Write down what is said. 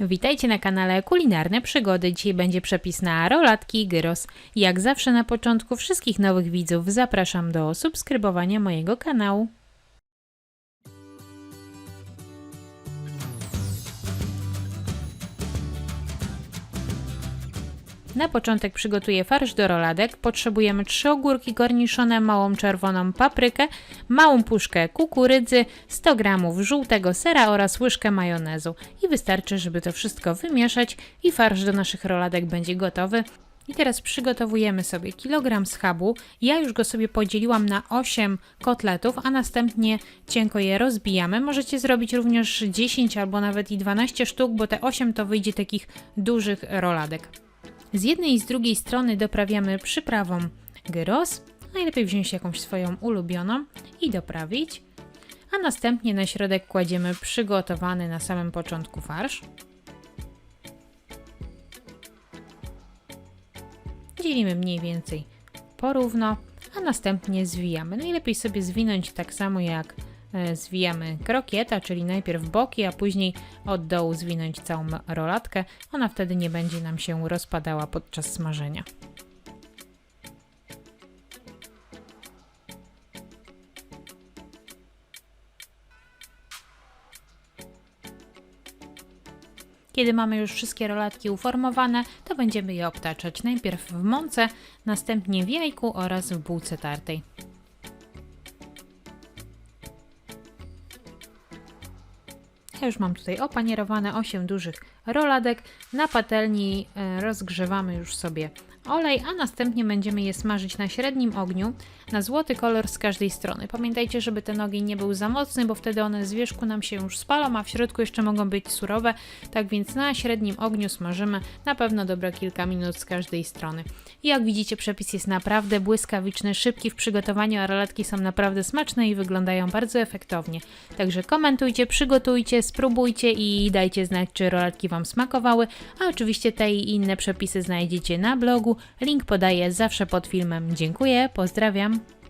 Witajcie na kanale Kulinarne Przygody. Dzisiaj będzie przepis na rolatki i gyros. Jak zawsze na początku wszystkich nowych widzów zapraszam do subskrybowania mojego kanału. Na początek przygotuję farsz do roladek. Potrzebujemy 3 ogórki korniszone, małą czerwoną paprykę, małą puszkę kukurydzy, 100 g żółtego sera oraz łyżkę majonezu. I wystarczy, żeby to wszystko wymieszać i farsz do naszych roladek będzie gotowy. I teraz przygotowujemy sobie kilogram schabu. Ja już go sobie podzieliłam na 8 kotletów, a następnie cienko je rozbijamy. Możecie zrobić również 10 albo nawet i 12 sztuk, bo te 8 to wyjdzie takich dużych roladek. Z jednej i z drugiej strony doprawiamy przyprawą gyros. Najlepiej wziąć jakąś swoją ulubioną i doprawić. A następnie na środek kładziemy przygotowany na samym początku farsz. Dzielimy mniej więcej porówno, a następnie zwijamy. Najlepiej sobie zwinąć tak samo jak zwijamy krokieta, czyli najpierw boki, a później od dołu zwinąć całą rolatkę. Ona wtedy nie będzie nam się rozpadała podczas smażenia. Kiedy mamy już wszystkie rolatki uformowane, to będziemy je obtaczać najpierw w mące, następnie w jajku oraz w bułce tartej. Ja już mam tutaj opanierowane 8 dużych roladek. Na patelni e, rozgrzewamy już sobie olej, a następnie będziemy je smażyć na średnim ogniu na złoty kolor z każdej strony. Pamiętajcie, żeby ten ogień nie był za mocny, bo wtedy one z wierzchu nam się już spalą, a w środku jeszcze mogą być surowe. Tak więc na średnim ogniu smażymy na pewno dobre kilka minut z każdej strony. I jak widzicie, przepis jest naprawdę błyskawiczny, szybki w przygotowaniu, a rolatki są naprawdę smaczne i wyglądają bardzo efektownie. Także komentujcie, przygotujcie, spróbujcie i dajcie znać, czy rolatki Wam smakowały. A oczywiście te i inne przepisy znajdziecie na blogu. Link podaję zawsze pod filmem. Dziękuję, pozdrawiam.